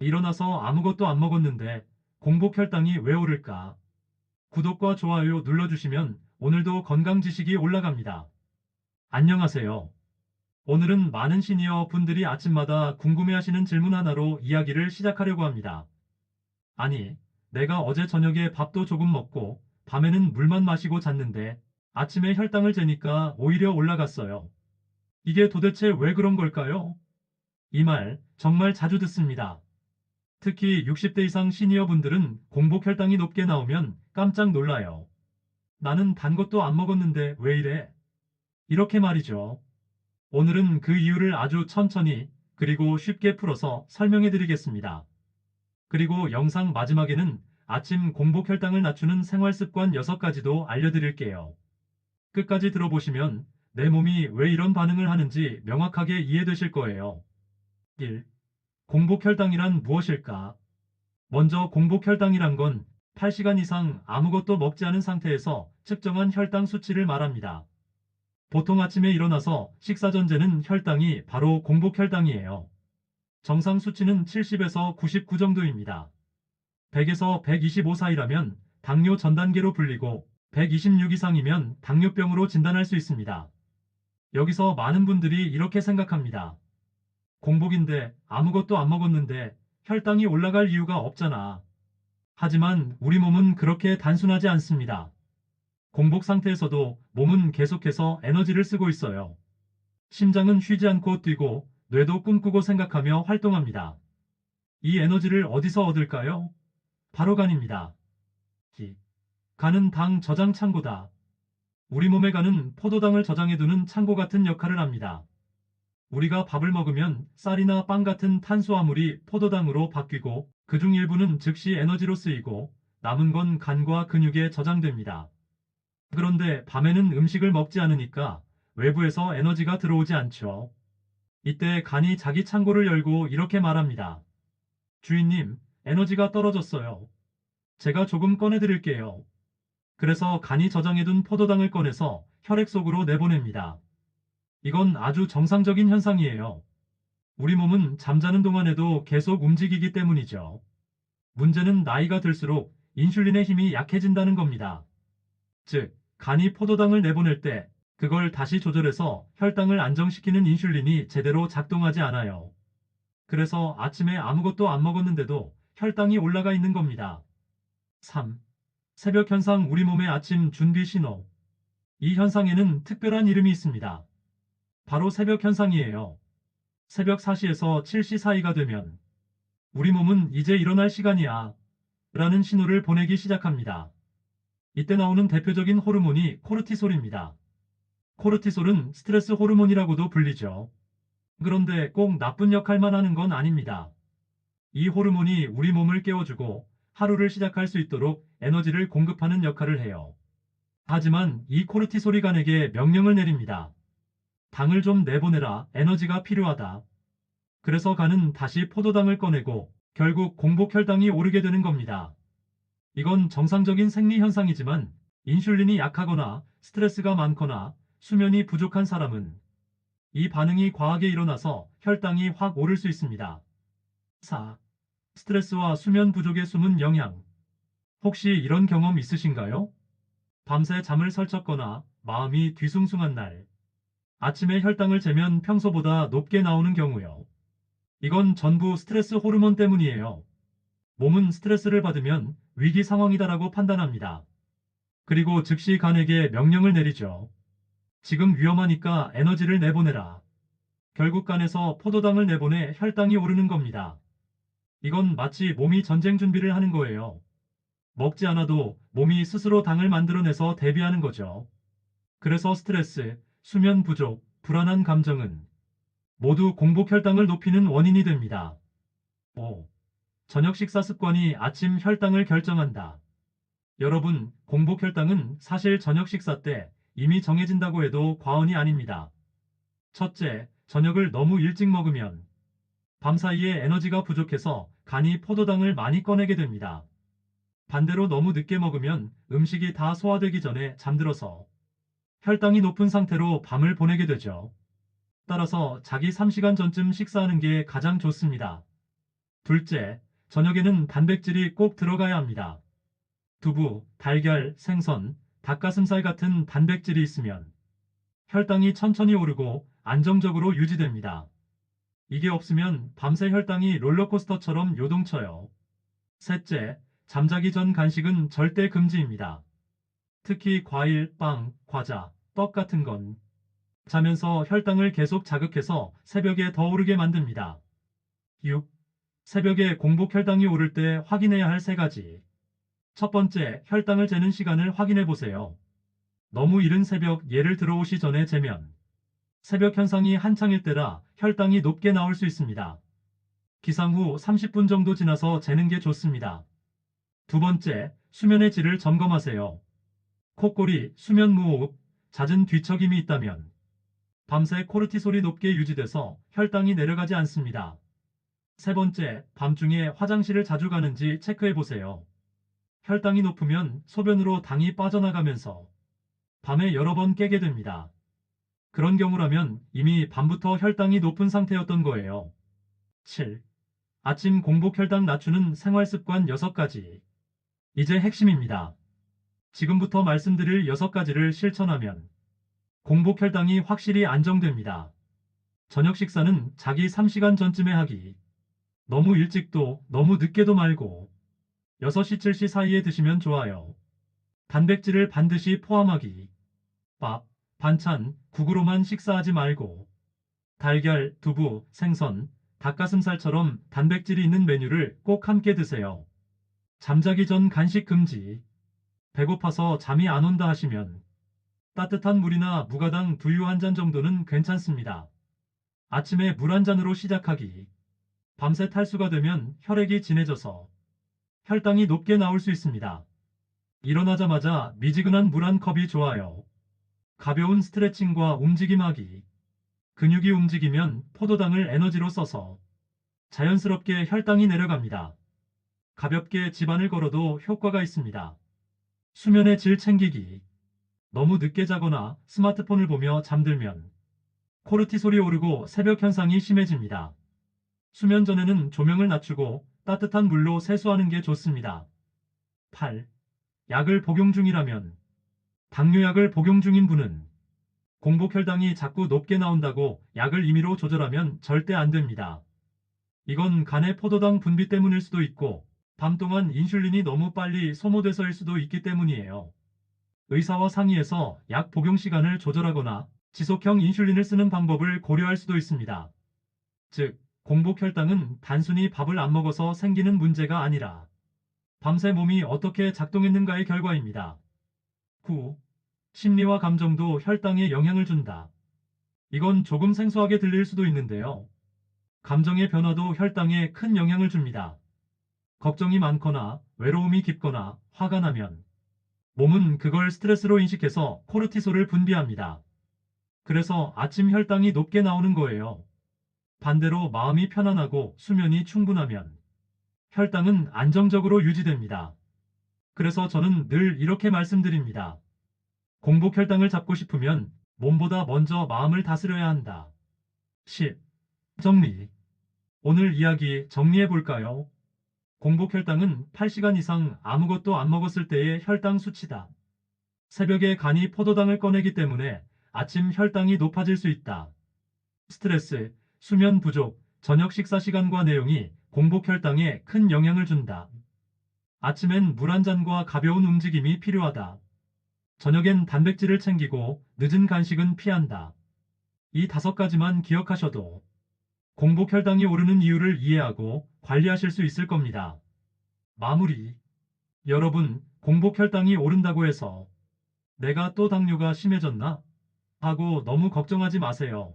일어나서 아무것도 안 먹었는데 공복 혈당이 왜 오를까? 구독과 좋아요 눌러주시면 오늘도 건강 지식이 올라갑니다. 안녕하세요. 오늘은 많은 시니어 분들이 아침마다 궁금해하시는 질문 하나로 이야기를 시작하려고 합니다. 아니, 내가 어제 저녁에 밥도 조금 먹고 밤에는 물만 마시고 잤는데 아침에 혈당을 재니까 오히려 올라갔어요. 이게 도대체 왜 그런 걸까요? 이 말 정말 자주 듣습니다. 특히 60대 이상 시니어 분들은 공복 혈당이 높게 나오면 깜짝 놀라요. 나는 단 것도 안 먹었는데 왜 이래? 이렇게 말이죠. 오늘은 그 이유를 아주 천천히 그리고 쉽게 풀어서 설명해 드리겠습니다. 그리고 영상 마지막에는 아침 공복 혈당을 낮추는 생활 습관 6가지도 알려드릴게요. 끝까지 들어보시면 내 몸이 왜 이런 반응을 하는지 명확하게 이해되실 거예요. 1. 공복 혈당이란 무엇일까? 먼저 공복 혈당이란 건 8시간 이상 아무것도 먹지 않은 상태에서 측정한 혈당 수치를 말합니다. 보통 아침에 일어나서 식사 전 재는 혈당이 바로 공복 혈당이에요. 정상 수치는 70에서 99 정도입니다. 100에서 125 사이라면 당뇨 전 단계로 불리고 126 이상이면 당뇨병으로 진단할 수 있습니다. 여기서 많은 분들이 이렇게 생각합니다. 공복인데 아무것도 안 먹었는데 혈당이 올라갈 이유가 없잖아. 하지만 우리 몸은 그렇게 단순하지 않습니다. 공복 상태에서도 몸은 계속해서 에너지를 쓰고 있어요. 심장은 쉬지 않고 뛰고 뇌도 꿈꾸고 생각하며 활동합니다. 이 에너지를 어디서 얻을까요? 바로 간입니다. 기. 간은 당 저장 창고다. 우리 몸의 간은 포도당을 저장해두는 창고 같은 역할을 합니다. 우리가 밥을 먹으면 쌀이나 빵 같은 탄수화물이 포도당으로 바뀌고 그중 일부는 즉시 에너지로 쓰이고 남은 건 간과 근육에 저장됩니다. 그런데 밤에는 음식을 먹지 않으니까 외부에서 에너지가 들어오지 않죠. 이때 간이 자기 창고를 열고 이렇게 말합니다. 주인님, 에너지가 떨어졌어요. 제가 조금 꺼내드릴게요. 그래서 간이 저장해둔 포도당을 꺼내서 혈액 속으로 내보냅니다. 이건 아주 정상적인 현상이에요. 우리 몸은 잠자는 동안에도 계속 움직이기 때문이죠. 문제는 나이가 들수록 인슐린의 힘이 약해진다는 겁니다. 즉, 간이 포도당을 내보낼 때 그걸 다시 조절해서 혈당을 안정시키는 인슐린이 제대로 작동하지 않아요. 그래서 아침에 아무것도 안 먹었는데도 혈당이 올라가 있는 겁니다. 3. 새벽 현상 우리 몸의 아침 준비 신호. 이 현상에는 특별한 이름이 있습니다. 바로 새벽 현상이에요. 새벽 4시에서 7시 사이가 되면 우리 몸은 이제 일어날 시간이야 라는 신호를 보내기 시작합니다. 이때 나오는 대표적인 호르몬이 코르티솔입니다. 코르티솔은 스트레스 호르몬이라고도 불리죠. 그런데 꼭 나쁜 역할만 하는 건 아닙니다. 이 호르몬이 우리 몸을 깨워주고 하루를 시작할 수 있도록 에너지를 공급하는 역할을 해요. 하지만 이 코르티솔이 간에게 명령을 내립니다. 당을 좀 내보내라 에너지가 필요하다. 그래서 간은 다시 포도당을 꺼내고 결국 공복 혈당이 오르게 되는 겁니다. 이건 정상적인 생리 현상이지만 인슐린이 약하거나 스트레스가 많거나 수면이 부족한 사람은 이 반응이 과하게 일어나서 혈당이 확 오를 수 있습니다. 4. 스트레스와 수면 부족의 숨은 영향. 혹시 이런 경험 있으신가요? 밤새 잠을 설쳤거나 마음이 뒤숭숭한 날. 아침에 혈당을 재면 평소보다 높게 나오는 경우요. 이건 전부 스트레스 호르몬 때문이에요. 몸은 스트레스를 받으면 위기 상황이다라고 판단합니다. 그리고 즉시 간에게 명령을 내리죠. 지금 위험하니까 에너지를 내보내라. 결국 간에서 포도당을 내보내 혈당이 오르는 겁니다. 이건 마치 몸이 전쟁 준비를 하는 거예요. 먹지 않아도 몸이 스스로 당을 만들어내서 대비하는 거죠. 그래서 스트레스, 수면 부족, 불안한 감정은 모두 공복 혈당을 높이는 원인이 됩니다. 5. 저녁 식사 습관이 아침 혈당을 결정한다. 여러분, 공복 혈당은 사실 저녁 식사 때 이미 정해진다고 해도 과언이 아닙니다. 첫째, 저녁을 너무 일찍 먹으면 밤사이에 에너지가 부족해서 간이 포도당을 많이 꺼내게 됩니다. 반대로 너무 늦게 먹으면 음식이 다 소화되기 전에 잠들어서 혈당이 높은 상태로 밤을 보내게 되죠. 따라서 자기 3시간 전쯤 식사하는 게 가장 좋습니다. 둘째, 저녁에는 단백질이 꼭 들어가야 합니다. 두부, 달걀, 생선, 닭가슴살 같은 단백질이 있으면 혈당이 천천히 오르고 안정적으로 유지됩니다. 이게 없으면 밤새 혈당이 롤러코스터처럼 요동쳐요. 셋째, 잠자기 전 간식은 절대 금지입니다. 특히 과일, 빵, 과자, 떡 같은 건 자면서 혈당을 계속 자극해서 새벽에 더 오르게 만듭니다. 6. 새벽에 공복 혈당이 오를 때 확인해야 할 세 가지. 첫 번째, 혈당을 재는 시간을 확인해 보세요. 너무 이른 새벽 예를 들어오시 전에 재면 새벽 현상이 한창일 때라 혈당이 높게 나올 수 있습니다. 기상 후 30분 정도 지나서 재는 게 좋습니다. 두 번째, 수면의 질을 점검하세요. 콧골이 수면 무호흡, 잦은 뒤척임이 있다면 밤새 코르티솔이 높게 유지돼서 혈당이 내려가지 않습니다. 세 번째, 밤중에 화장실을 자주 가는지 체크해 보세요. 혈당이 높으면 소변으로 당이 빠져나가면서 밤에 여러 번 깨게 됩니다. 그런 경우라면 이미 밤부터 혈당이 높은 상태였던 거예요. 7. 아침 공복 혈당 낮추는 생활습관 6가지. 이제 핵심입니다. 지금부터 말씀드릴 6가지를 실천하면 공복 혈당이 확실히 안정됩니다. 저녁 식사는 자기 3시간 전쯤에 하기. 너무 일찍도 너무 늦게도 말고 6시 7시 사이에 드시면 좋아요. 단백질을 반드시 포함하기. 밥, 반찬, 국으로만 식사하지 말고 달걀, 두부, 생선, 닭가슴살처럼 단백질이 있는 메뉴를 꼭 함께 드세요. 잠자기 전 간식 금지. 배고파서 잠이 안 온다 하시면 따뜻한 물이나 무가당 두유 한 잔 정도는 괜찮습니다. 아침에 물 한 잔으로 시작하기. 밤새 탈수가 되면 혈액이 진해져서 혈당이 높게 나올 수 있습니다. 일어나자마자 미지근한 물 한 컵이 좋아요. 가벼운 스트레칭과 움직임하기. 근육이 움직이면 포도당을 에너지로 써서 자연스럽게 혈당이 내려갑니다. 가볍게 집안을 걸어도 효과가 있습니다. 수면의 질 챙기기. 너무 늦게 자거나 스마트폰을 보며 잠들면 코르티솔이 오르고 새벽 현상이 심해집니다. 수면 전에는 조명을 낮추고 따뜻한 물로 세수하는 게 좋습니다. 8. 약을 복용 중이라면 당뇨약을 복용 중인 분은 공복 혈당이 자꾸 높게 나온다고 약을 임의로 조절하면 절대 안 됩니다. 이건 간의 포도당 분비 때문일 수도 있고 밤 동안 인슐린이 너무 빨리 소모돼서일 수도 있기 때문이에요. 의사와 상의해서 약 복용 시간을 조절하거나 지속형 인슐린을 쓰는 방법을 고려할 수도 있습니다. 즉, 공복 혈당은 단순히 밥을 안 먹어서 생기는 문제가 아니라 밤새 몸이 어떻게 작동했는가의 결과입니다. 9. 심리와 감정도 혈당에 영향을 준다. 이건 조금 생소하게 들릴 수도 있는데요. 감정의 변화도 혈당에 큰 영향을 줍니다. 걱정이 많거나 외로움이 깊거나 화가 나면 몸은 그걸 스트레스로 인식해서 코르티솔을 분비합니다. 그래서 아침 혈당이 높게 나오는 거예요. 반대로 마음이 편안하고 수면이 충분하면 혈당은 안정적으로 유지됩니다. 그래서 저는 늘 이렇게 말씀드립니다. 공복 혈당을 잡고 싶으면 몸보다 먼저 마음을 다스려야 한다. 10. 정리. 오늘 이야기 정리해 볼까요? 공복 혈당은 8시간 이상 아무것도 안 먹었을 때의 혈당 수치다. 새벽에 간이 포도당을 꺼내기 때문에 아침 혈당이 높아질 수 있다. 스트레스, 수면 부족, 저녁 식사 시간과 내용이 공복 혈당에 큰 영향을 준다. 아침엔 물 한 잔과 가벼운 움직임이 필요하다. 저녁엔 단백질을 챙기고 늦은 간식은 피한다. 이 다섯 가지만 기억하셔도 공복 혈당이 오르는 이유를 이해하고 관리하실 수 있을 겁니다. 마무리. 여러분, 공복 혈당이 오른다고 해서 내가 또 당뇨가 심해졌나? 하고 너무 걱정하지 마세요.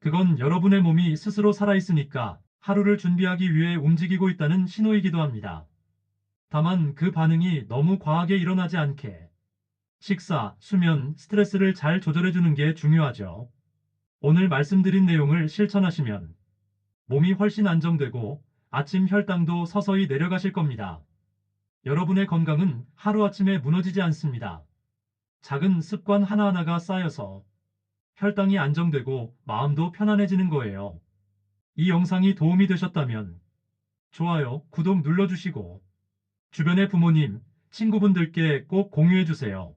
그건 여러분의 몸이 스스로 살아있으니까 하루를 준비하기 위해 움직이고 있다는 신호이기도 합니다. 다만 그 반응이 너무 과하게 일어나지 않게 식사, 수면, 스트레스를 잘 조절해주는 게 중요하죠. 오늘 말씀드린 내용을 실천하시면 몸이 훨씬 안정되고 아침 혈당도 서서히 내려가실 겁니다. 여러분의 건강은 하루아침에 무너지지 않습니다. 작은 습관 하나하나가 쌓여서 혈당이 안정되고 마음도 편안해지는 거예요. 이 영상이 도움이 되셨다면 좋아요, 구독 눌러주시고 주변의 부모님, 친구분들께 꼭 공유해주세요.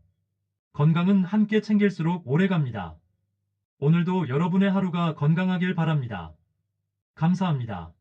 건강은 함께 챙길수록 오래갑니다. 오늘도 여러분의 하루가 건강하길 바랍니다. 감사합니다.